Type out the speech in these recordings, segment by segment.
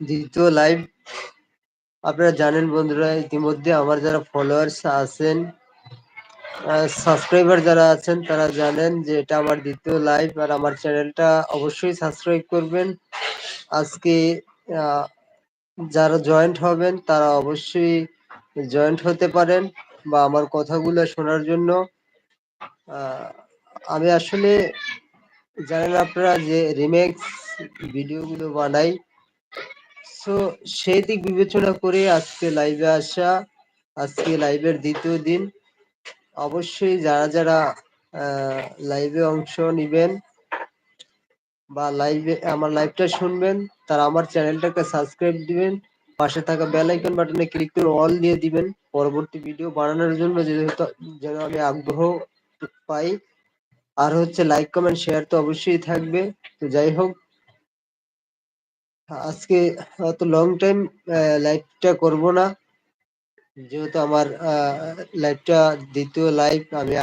দ্বিতীয় লাইভ। আপনারা জানেন বন্ধুরা, ইতিমধ্যে আমার যারা ফলোয়ার্স আছেন সাবস্ক্রাইবার যারা আছেন, তারা জানেন যে এটা আমার দ্বিতীয় লাইভ আর আমার চ্যানেলটা অবশ্যই সাবস্ক্রাইব করবেন। আজকে যারা জয়েন্ট হবেন, তারা অবশ্যই জয়েন্ট হতে পারেন বা আমার কথাগুলো শোনার জন্য। আমি আসলে জানেন আপনারা যে রিমেক্স ভিডিওগুলো বানাই সো সেই দিক বিবেচনা করে আজকে লাইভে আসা, আজকে লাইভের দ্বিতীয় দিন, অবশ্যই যারা যারা লাইভে অংশ নেবেন বা লাইভে আমার লাইভটা শুনবেন, তারা আমার চ্যানেলটাকে সাবস্ক্রাইব দিবেন, পাশে থাকা বেল আইকন বাটনে ক্লিক করে অল দিয়ে দিবেন, পরবর্তী ভিডিও বানানোর জন্য যেহেতু, যেন আমি আগ্রহ পাই আর হচ্ছে লাইক কমেন্ট শেয়ার তো অবশ্যই থাকবে। তো যাই হোক, আজকে অত লং টাইম লাইভটা করব না। যেহেতু আমার লাইভটা দ্বিতীয় লাইভ আমি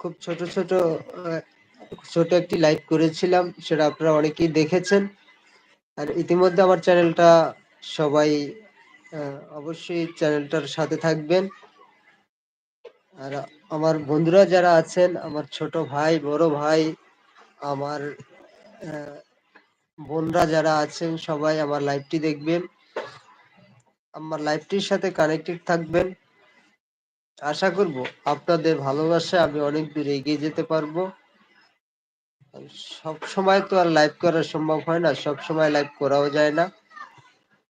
খুব ছোট ছোট ছোট একটি লাইভ করেছিলাম, সেটা আপনারা অনেকেই দেখেছেন। আর ইতিমধ্যে আমার চ্যানেলটা সবাই অবশ্যই চ্যানেলটার সাথে থাকবেন। আর আমার বন্ধুরা যারা আছেন, আমার ছোট ভাই, বড় ভাই, আমার বোনরা যারা আছেন, সবাই আমার লাইভটি দেখবেন। আমার লাইভটির সাথে কানেক্টেড থাকবেন। আশা করব আপনাদের ভালোবাসা আমি অনেক দূর এগিয়ে যেতে পারব। সব সময় তো আর লাইভ করা সম্ভব হয় না, সব সময় লাইভ করাও যায় না।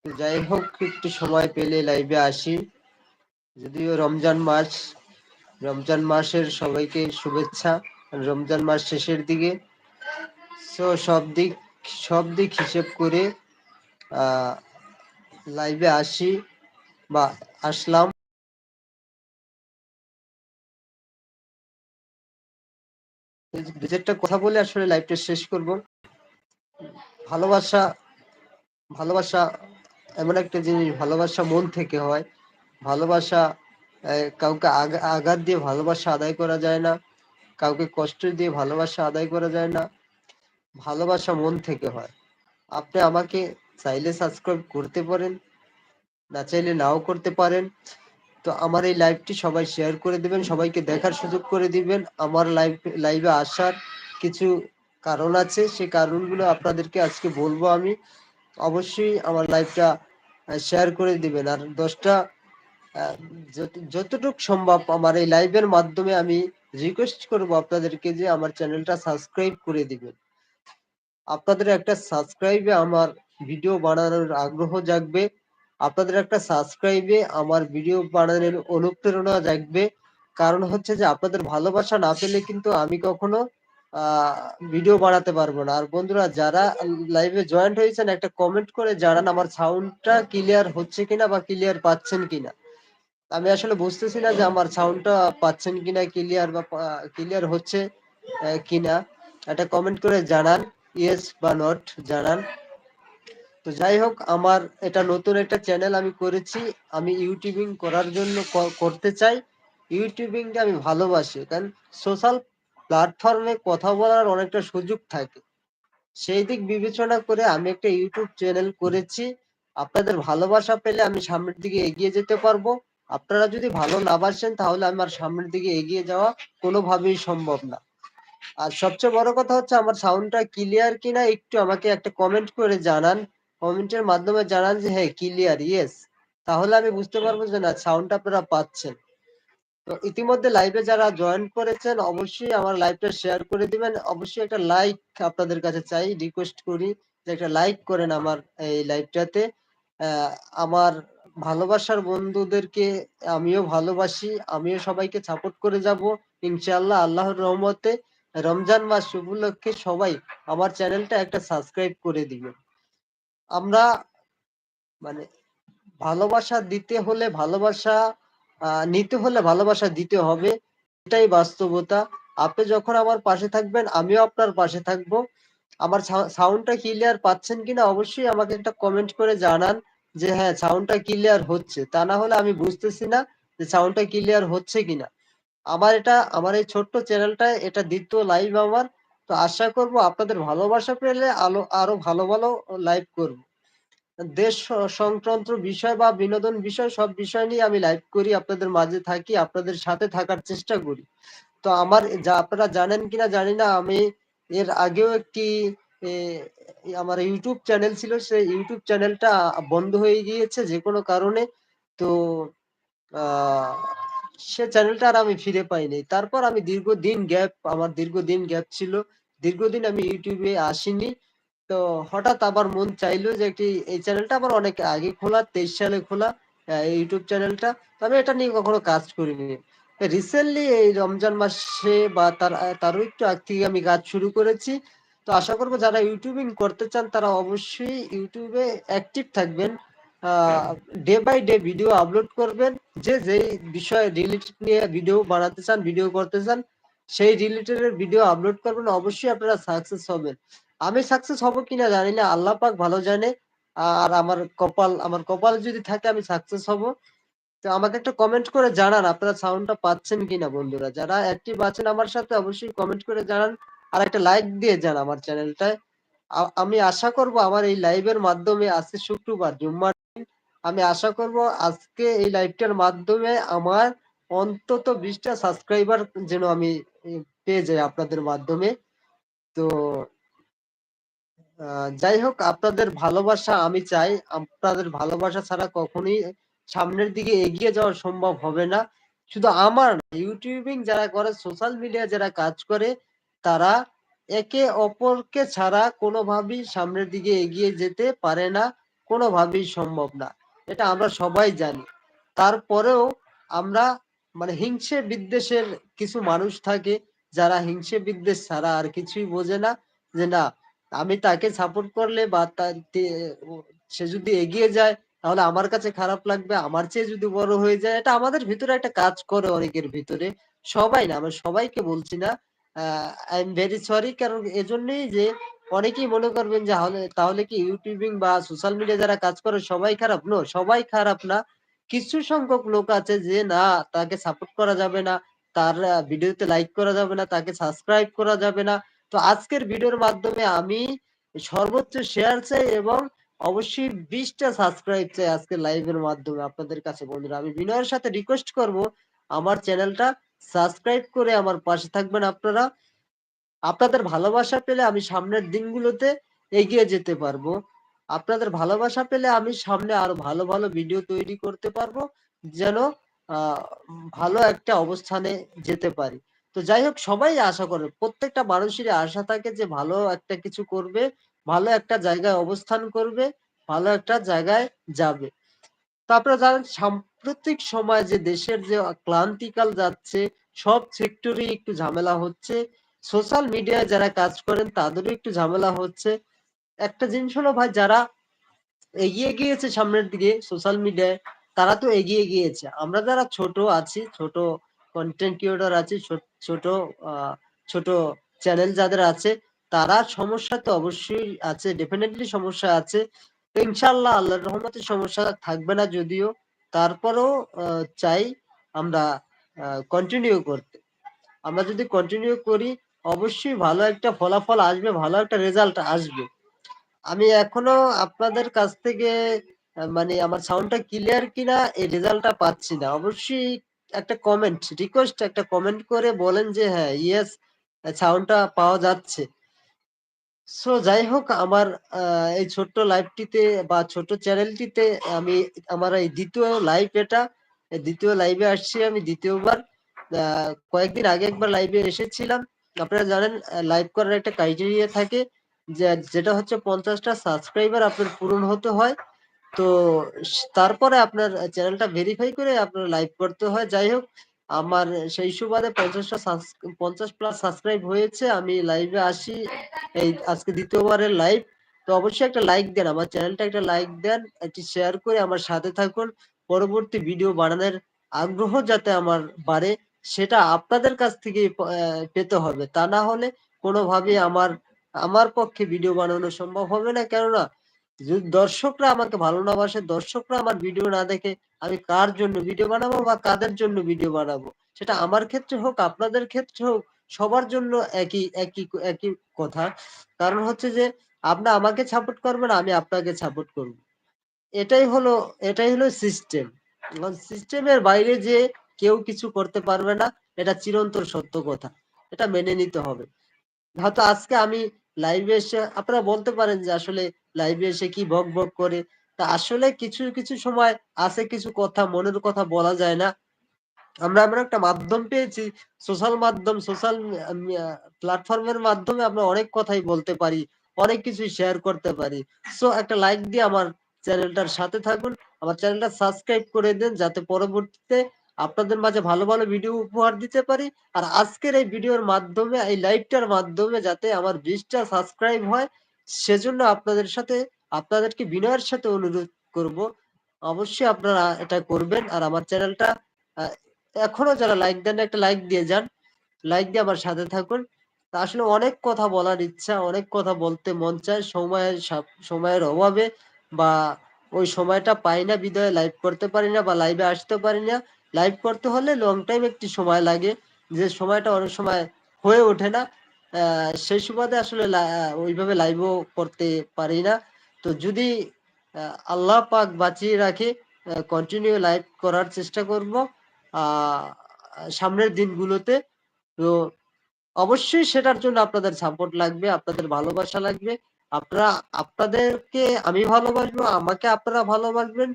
যাই হোক, একটু সময় পেলে লাইভে আসি। যদিও রমজান মাস রমজান মাসের সবাইকে শুভেচ্ছা। রমজান মাস শেষের দিকে সো সব দিক সব দিক হিসেব করে লাইভে আসি বা আসলাম। চারটা কথা বলে আসলে লাইভটা শেষ করব। ভালোবাসা ভালোবাসা এমন একটা জিনিস, ভালোবাসা মন থেকে হয়। ভালোবাসা কাউকে আঘাত দিয়ে ভালোবাসা আদায় করা যায় না। কাউকে কষ্ট দিয়ে ভালোবাসা আদায় করা যায় না। ভালোবাসা মন থেকে হয়। আপনি আমাকে চাইলে সাবস্ক্রাইব করতে পারেন, না চাইলে নাও করতে পারেন। তো আমার এই লাইভটি সবাই শেয়ার করে দিবেন, সবাইকে দেখার সুযোগ করে দিবেন। আমার লাইভ লাইভে আসার কিছু কারণ আছে সেই কারণগুলো আপনাদেরকে আজকে বলব আমি। অবশ্যই আমার লাইভটা শেয়ার করে দিবেন। আর দশটা যতটুকু সম্ভব আমার এই লাইভের মাধ্যমে আমি রিকোয়েস্ট করব আপনাদেরকে যে আমার চ্যানেলটা সাবস্ক্রাইব করে দিবেন। আপনাদের একটা সাবস্ক্রাইবে আমার ভিডিও বানানোর আগ্রহ জাগবে। আপনাদের একটা সাবস্ক্রাইবে আমার ভিডিও বানানোর অনুপ্রেরণা জাগবে। কারণ হচ্ছে যে আপনাদের ভালোবাসা না পেলে কিন্তু আমি কখনো ভিডিও বানাতে পারব না। আর বন্ধুরা, যারা লাইভে জয়েন্ট হয়েছেন, একটা কমেন্ট করে জানান আমার সাউন্ডটা ক্লিয়ার হচ্ছে কিনা বা ক্লিয়ার পাচ্ছেন কিনা। আমি আসলে বুঝতেছি না যে আমার সাউন্ডটা পাচ্ছেন কিনা ক্লিয়ার বা ক্লিয়ার হচ্ছে কিনা। একটা কমেন্ট করে জানান ইয়েস বা নট জানান। তো যাই হোক, আমার এটা নতুন একটা চ্যানেল আমি করেছি। আমি ইউটিউবিং করার জন্য করতে চাই। ইউটিউবিংটা আমি ভালোবাসি, কারণ সোশ্যাল প্ল্যাটফর্মে কথা বলার অনেকটা সুযোগ থাকে। সেই দিক বিবেচনা করে আমি একটা ইউটিউব চ্যানেল করেছি। আপনাদের ভালোবাসা পেলে আমি সামনের দিকে এগিয়ে যেতে পারব। আপনারা যদি ভালো না বাসেন, তাহলে আমার সামনের দিকে এগিয়ে যাওয়া কোনোভাবেই সম্ভব না। আর সবচেয়ে বড় কথা হচ্ছে, আমার সাউন্ডটা ক্লিয়ার কিনা একটু আমাকে একটা কমেন্ট করে জানান। কমেন্টের মাধ্যমে জানান যে হ্যাঁ ক্লিয়ার ইয়েস তাহলে আমি বুঝতে পারব যে, না সাউন্ডটা আপনারা পাচ্ছেন। তো ইতিমধ্যে লাইভে যারা জয়েন করেছেন, অবশ্যই আমার লাইভটা শেয়ার করে দিবেন। অবশ্যই একটা লাইক আপনাদের কাছে চাই। রিকোয়েস্ট করি যে, একটা লাইক করেন আমার এই লাইভটাতে আমার ভালোবাসার বন্ধুদেরকে আমিও ভালোবাসি, আমিও সবাইকে সাপোর্ট করে যাব। ইনশাআল্লাহ আল্লাহর রহমতে রমজান মাস উপলক্ষে সবাই আমার চ্যানেলটা একটা সাবস্ক্রাইব করে দিবেন আমরা মানে ভালোবাসা দিতে হলে ভালোবাসা নিতে হলে ভালোবাসা দিতে হবে, এটাই বাস্তবতা। আপনি যখন আমার পাশে থাকবেন, আমিও আপনার পাশে থাকব। আমার সাউন্ডটা ক্লিয়ার পাচ্ছেন কিনা অবশ্যই আমাকে একটা কমেন্ট করে জানান। যে হ্যাঁ সাউন্ডটা ক্লিয়ার হচ্ছে। তা না হলে আমি বুঝতেছি না যে সাউন্ডটা ক্লিয়ার হচ্ছে কিনা। আমার এটা, আমার এই ছোট্ট চ্যানেলটা এটা দ্বিতীয় লাইভ আমার। তো আশা করব আপনাদের ভালোবাসা পেলে আলো, আরও ভালো ভালো লাইভ করব। দেশ সংক্রান্ত বিষয় বা বিনোদন বিষয় সব বিষয় নিয়ে আমি লাইভ করি, আপনাদের মাঝে থাকি, আপনাদের সাথে থাকার চেষ্টা করি। তো আমার, যা আপনারা জানেন কিনা জানি না, আমি এর আগেও একটি আমার ইউটিউব চ্যানেল ছিল, সেই ইউটিউব চ্যানেলটা বন্ধ হয়ে গিয়েছে যে কোনো কারণে। তো সে চ্যানেলটা আর আমি ফিরে পাইনি। তারপর আমি দীর্ঘদিন গ্যাপ, আমার দীর্ঘদিন গ্যাপ ছিল। দীর্ঘদিন আমি ইউটিউবে আসিনি। তো হঠাৎ আবার মন চাইলো যে একটি, এই চ্যানেলটা আবার অনেক আগে খোলা, তেইশ সালে খোলা ইউটিউব চ্যানেলটা। আমি এটা নিয়ে কখনো কাজ করিনি। রিসেন্টলি এই রমজান মাসে বা তার, তারও একটু আগ থেকে আমি কাজ শুরু করেছি। তো আশা করব যারা ইউটিউবিং করতে চান, তারা অবশ্যই ইউটিউবে অ্যাক্টিভ থাকবেন। Day by day video upload করবেন। যে যেই বিষয়ে রিলেটেড নিয়ে ভিডিও বানাতে চান ভিডিও করতে চান, সেই রিলেটেড ভিডিও আপলোড করবেন। অবশ্যই আপনারা সাকসেস হবেন। আমি সাকসেস হব কিনা জানি না, আল্লাহ পাক ভালো জানে। আর আমার কপাল আমার কপাল যদি থাকে, আমি সাকসেস হব। তো আমাকে একটা কমেন্ট করে জানান, আপনারা সাউন্ডটা পাচ্ছেন কিনা বন্ধুরা। যারা অ্যাক্টিভ আছেন আমার সাথে, অবশ্যই কমেন্ট করে জানান। আর একটা লাইক দিয়ে যান আমার চ্যানেলটায় আমি আশা করব আমার এই লাইভের মাধ্যমে আজকে শুক্রবার, জুম্মার আমি আশা করব আজকে এই লাইভটার মাধ্যমে আমার অন্তত বিশটা সাবস্ক্রাইবার যেন আমি পেয়ে যাই আপনাদের মাধ্যমে। তো যাই হোক, আপনাদের ভালোবাসা আমি চাই। আপনাদের ভালোবাসা ছাড়া কখনোই সামনের দিকে এগিয়ে যাওয়া সম্ভব হবে না। শুধু আমার ইউটিউবিং যারা করে সোশ্যাল মিডিয়া যারা কাজ করে তারা একে অপরকে ছাড়া কোনোভাবেই সামনের দিকে এগিয়ে যেতে পারে না, কোনোভাবেই সম্ভব না। এটা আমরা সবাই জানি। তারপরেও আমরা মানে হিংসে বিদ্বেষের কিছু মানুষ থাকে, যারা হিংসে বিদ্বেষ ছাড়া আর কিছুই বোঝে না, যে না, আমি তাকে সাপোর্ট করলে বা তা- তে- ও- সে যদি এগিয়ে যায়, তাহলে আমার কাছে খারাপ লাগবে, আমার চেয়ে যদি বড় হয়ে যায়, এটা আমাদের ভিতরে একটা কাজ করে অনেকের ভিতরে। সবাই না, আমরা সবাইকে বলছি না আই এম ভেরি সরি কারণ এজন্যই যে অনেকেই মনে করবেন যে তাহলে কি ইউটিউবিং বা সোশ্যাল মিডিয়া যারা কাজ করে, সবাই খারাপ? নো সবাই খারাপ না। কিছু সংখ্যক লোক আছে যে না, তাকে সাপোর্ট করা যাবে না, তার ভিডিওতে লাইক করা যাবে না, তাকে সাবস্ক্রাইব করা যাবে না। তো আজকের ভিডিওর মাধ্যমে আমি সর্বোচ্চ শেয়ার চাই এবং অবশ্যই বিশটা সাবস্ক্রাইব চাই আজকের লাইভের মাধ্যমে আপনাদের কাছে। বন্ধুরা, আমি বিনয়ের সাথে রিকোয়েস্ট করব, আমার চ্যানেলটা সাবস্ক্রাইব করে আমার পাশে থাকবেন আপনারা। আপনাদের ভালোবাসা পেলে আমি সামনের দিনগুলোতে এগিয়ে যেতে পারব। আপনাদের ভালোবাসা পেলে আমি সামনে আরও ভালো ভালো ভিডিও তৈরি করতে পারব, যেন ভালো একটা অবস্থানে যেতে পারি। তো যাই হোক, সবাই আশা করে, প্রত্যেকটা মানুষেরই আশা থাকে যে ভালো একটা কিছু করবে, ভালো একটা জায়গায় অবস্থান করবে, ভালো একটা জায়গায় যাবে। তো আপনারা জানেন সাম্প্রতিক সময় যে দেশের যে ক্লান্তিকাল যাচ্ছে, সব সেক্টরে একটু ঝামেলা হচ্ছে। সোশ্যাল মিডিয়ায় যারা কাজ করেন, তাদেরও একটু ঝামেলা হচ্ছে। একটা জিনিস হলো ভাই, যারা এগিয়ে গিয়েছে সামনের দিকে সোশ্যাল মিডিয়ায় তারা তো এগিয়ে গিয়েছে। আমরা যারা ছোট আছি, ছোট কন্টেন্ট ক্রিয়েটর আছি, ছোট- ছোট চ্যানেল যাদের আছে, তারা সমস্যা তো অবশ্যই আছে ডেফিনেটলি সমস্যা আছে। ইনশাল্লাহ আল্লাহর রহমতের সমস্যা থাকবে না যদিও। তারপরেও চাই আমরা কন্টিনিউ করতে। আমরা যদি কন্টিনিউ করি, অবশ্যই ভালো একটা ফলাফল আসবে, ভালো একটা রেজাল্ট আসবে। আমি এখনও আপনাদের কাছ থেকে মানে আমার সাউন্ডটা ক্লিয়ার কিনা, এই রেজাল্টটা পাচ্ছি না। অবশ্যই একটা কমেন্ট রিকোয়েস্ট একটা কমেন্ট করে বলেন যে হ্যাঁ ইয়েস সাউন্ডটা পাওয়া যাচ্ছে। সো যাই হোক আমার এই ছোট্ট লাইভটিতে বা ছোট চ্যানেলটিতে আমি, আমার এই দ্বিতীয় লাইভ এটা দ্বিতীয় লাইভে আসছি আমি, দ্বিতীয়বার কয়েকদিন আগে একবার লাইভে এসেছিলাম। আপনারা জানেন লাইভ করার একটা ক্রাইটেরিয়া থাকে যে, যেটা হচ্ছে পঞ্চাশটা সাবস্ক্রাইবার আপনার পূরণ হতে হয়। তো, তারপরে আপনার চ্যানেলটা ভেরিফাই করে আপনার লাইভ করতে হয়। যাই হোক আমার সেই সুবাদে পঞ্চাশটা পঞ্চাশ প্লাস সাবস্ক্রাইব হয়েছে। আমি লাইভে আসি। এই আজকে দ্বিতীয়বারের লাইভ তো অবশ্যই একটা লাইক দেন। আমার চ্যানেলটা একটা লাইক দেন। একটি শেয়ার করে আমার সাথে থাকুন। পরবর্তী ভিডিও বানানোর আগ্রহ যাতে আমার বাড়ে, সেটা আপনাদের কাছ থেকে পেতে হবে। তা না হলে কোনোভাবে আমার আমার পক্ষে ভিডিও বানানো সম্ভব হবে না। কেননা যদি দর্শকরা আমাকে ভালো না বাসে দর্শকরা আমার ভিডিও না দেখে আমি কার জন্য ভিডিও বানাবো বা কাদের জন্য ভিডিও বানাবো? সেটা আমার ক্ষেত্রে হোক, আপনাদের ক্ষেত্রে হোক, সবার জন্য একই একই একই কথা। কারণ হচ্ছে যে, আপনি আমাকে সাপোর্ট করবেন, আমি আপনাকে সাপোর্ট করব। এটাই হলো এটাই হলো সিস্টেম সিস্টেমের বাইরে যে কেউ কিছু করতে পারবে না, এটা চিরন্তর সত্য কথা। এটা মেনে নিতে হবে। হয়তো আজকে আমি লাইভে এসে, আপনারা বলতে পারেন যে আসলে লাইভে এসে কি বক বক করে? তা আসলে কিছু কিছু সময় আছে কিছু কথা, মনের কথা বলা যায় না। আমরা এমন একটা মাধ্যম পেয়েছি সোশ্যাল মাধ্যম সোশ্যাল প্ল্যাটফর্মের মাধ্যমে আমরা অনেক কথাই বলতে পারি, অনেক কিছু শেয়ার করতে পারি। সো একটা লাইক দিয়ে আমার চ্যানেলটার সাথে থাকুন, আমার চ্যানেলটা সাবস্ক্রাইব করে দেন, যাতে পরবর্তীতে আপনাদের মাঝে ভালো ভালো ভিডিও উপহার দিতে পারি। আর আজকের এই ভিডিওর মাধ্যমে, এই লাইভটার মাধ্যমে যাতে আমার বিশটা সাবস্ক্রাইব হয় সেজন্য আপনাদের সাথে, আপনাদেরকে বিনয়ের সাথে অনুরোধ করব। অবশ্যই আপনারা এটা করবেন আর আমার চ্যানেলটা এখনও যারা লাইক দেন একটা লাইক দিয়ে যান। লাইক দিয়ে আমার সাথে থাকুন। আসলে অনেক কথা বলার ইচ্ছা, অনেক কথা বলতে মন চায়। সময়ের সময়ের অভাবে বা ওই সময়টা পাই না, বিদয়ে লাইভ করতে পারি না বা লাইভে আসতে পারি না। লাইভ করতে হলে লং টাইম একটি সময় লাগে। যে সময়টা অনেক সময় হয়ে ওঠে না। সেই সুবাদে আসলে ওইভাবে লাইভও করতে পারি না। তো যদি আল্লাহ পাক বাঁচিয়ে রাখে কন্টিনিউ লাইভ করার চেষ্টা করব সামনের দিনগুলোতে। তো অবশ্যই সেটার জন্য আপনাদের সাপোর্ট লাগবে, আপনাদের ভালোবাসা লাগবে। আপনারা, আপনাদেরকে আমি ভালোবাসবো, আমাকে আপনারা ভালোবাসবেন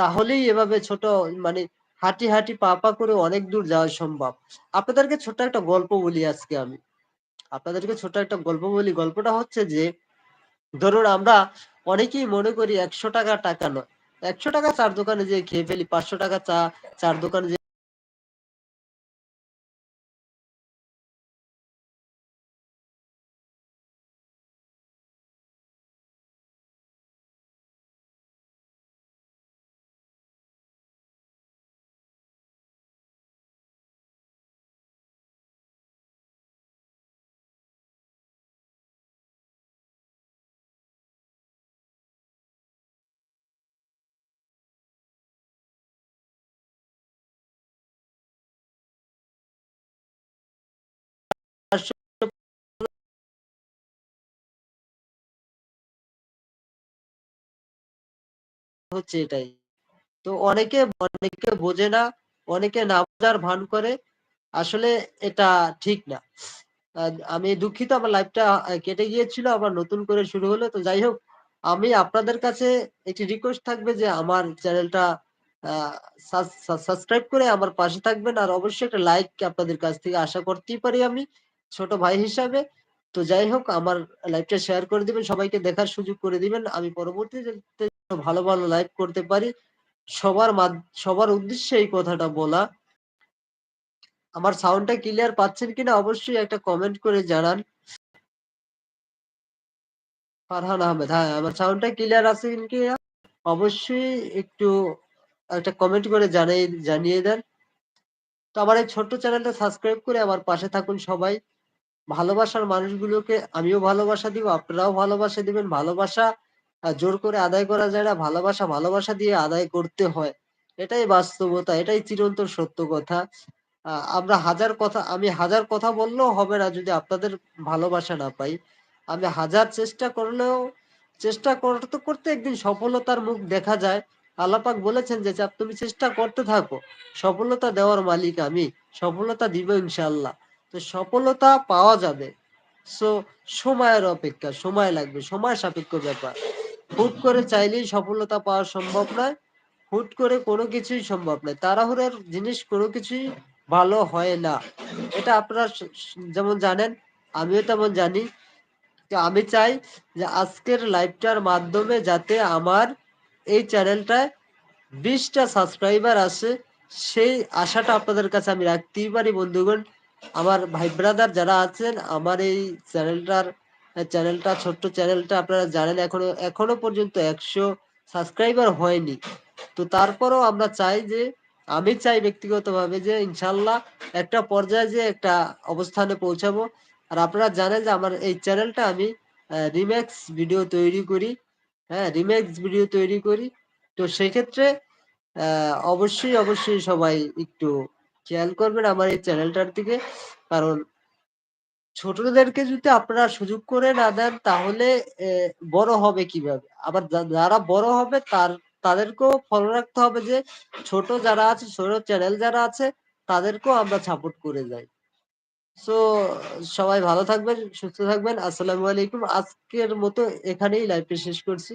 তাহলেই এভাবে ছোট মানে হাঁটি হাঁটি পা পা করে অনেক দূর যাওয়া সম্ভব। আপনাদেরকে ছোট একটা গল্প বলি আজকে আমি। আপনাদেরকে ছোট একটা গল্প বলি। গল্পটা হচ্ছে যে, ধরুন আমরা অনেকেই মনে করি একশো টাকা টাকা নয়। একশো টাকা চার দোকানে যে খেয়ে ফেলি, পাঁচশো টাকা চা, চার দোকানে যে হচ্ছে এটাই। তো অনেকে অনেকে বোঝে না, অনেকে না বোঝার ভান করে। আসলে এটা ঠিক না। আমি দুঃখিত, আমার লাইফটা কেটে গিয়েছিল, আবার নতুন করে শুরু হলো। তো যাই হোক, আমি আপনাদের কাছে একটি রিকোয়েস্ট থাকবে যে আমার চ্যানেলটা সাবস্ক্রাইব করে আমার পাশে থাকবেন। আর অবশ্যই একটা লাইক আপনাদের কাছ থেকে আশা করতেই পারি আমি, ছোট ভাই হিসাবে। তো যাই হোক, আমার লাইভটা শেয়ার করে দিবেন, সবাইকে দেখার সুযোগ করে দিবেন। আমি পরবর্তীতে ভালো ভালো লাইভ করতে পারি। সবার সবার উদ্দেশ্যে এই কথাটা বলা। আমার সাউন্ডটা ক্লিয়ার পাচ্ছেন কিনা অবশ্যই একটা কমেন্ট করে জানান। ফারহান আহমেদ হ্যাঁ আমার সাউন্ডটা ক্লিয়ার আছে কি অবশ্যই একটু একটা কমেন্ট করে জানিয়ে জানিয়ে দেন। তো আমার এই ছোট্ট চ্যানেলটা সাবস্ক্রাইব করে আমার পাশে থাকুন সবাই। ভালোবাসার মানুষগুলোকে আমিও ভালোবাসা দিব, আপনারাও ভালোবাসা দিবেন। ভালোবাসা জোর করে আদায় করা যায় না, ভালোবাসা ভালোবাসা দিয়ে আদায় করতে হয়। এটাই বাস্তবতা, এটাই চিরন্তর সত্য কথা। আমরা হাজার কথা, আমি হাজার কথা বললেও হবে না যদি আপনাদের ভালোবাসা না পাই। আমি হাজার চেষ্টা করলেও, চেষ্টা করতে করতে একদিন সফলতার মুখ দেখা যায়। আল্লাপাক বলেছেন যে তুমি চেষ্টা করতে থাকো। সফলতা দেওয়ার মালিক আমি। সফলতা দিব ইনশাল্লাহ তো সফলতা পাওয়া যাবে। সো সময়ের অপেক্ষা, সময় লাগবে, সময় সাপেক্ষ ব্যাপার। হুট করে চাইলেই সফলতা পাওয়া সম্ভব নয়, হুট করে কোনো কিছুই সম্ভব নয়। তাড়াহুড়োর জিনিস কোনো কিছুই ভালো হয় না। এটা আপনারা যেমন জানেন, আমিও তেমন জানি। আমি চাই যে আজকের লাইভটার মাধ্যমে যাতে আমার এই চ্যানেলটায় বিশটা সাবস্ক্রাইবার আসে, সেই আশাটা আপনাদের কাছে আমি রাখতেই পারি। বন্ধুগণ, আমার ভাই ব্রাদার যারা আছেন, আমার এই চ্যানেলটার চ্যানেলটা, ছোট্ট চ্যানেলটা আপনারা জানেন, এখনও এখনও পর্যন্ত একশো সাবস্ক্রাইবার হয়নি। তো তারপরও আমরা চাই যে, আমি চাই ব্যক্তিগতভাবে যে, ইনশাল্লাহ একটা পর্যায়ে যে একটা অবস্থানে পৌঁছাবো। আর আপনারা জানেন যে, আমার এই চ্যানেলটা আমি রিম্যাক্স ভিডিও তৈরি করি। হ্যাঁ রিম্যাক্স ভিডিও তৈরি করি। তো সেক্ষেত্রে অবশ্যই অবশ্যই সবাই একটু খেয়াল করবেন আমার এই চ্যানেলটার দিকে। কারণ ছোটদেরকে যদি আপনারা সুযোগ করে না দেন তাহলে বড় হবে কীভাবে? আবার যারা বড় হবে তার তাদেরকেও ফলো রাখতে হবে যে ছোট যারা আছে, ছোট চ্যানেল যারা আছে তাদেরকেও আমরা সাপোর্ট করে যাই। সো সবাই ভালো থাকবেন, সুস্থ থাকবেন। আসসালামু আলাইকুম। আজকের মতো এখানেই লাইভটা শেষ করছি।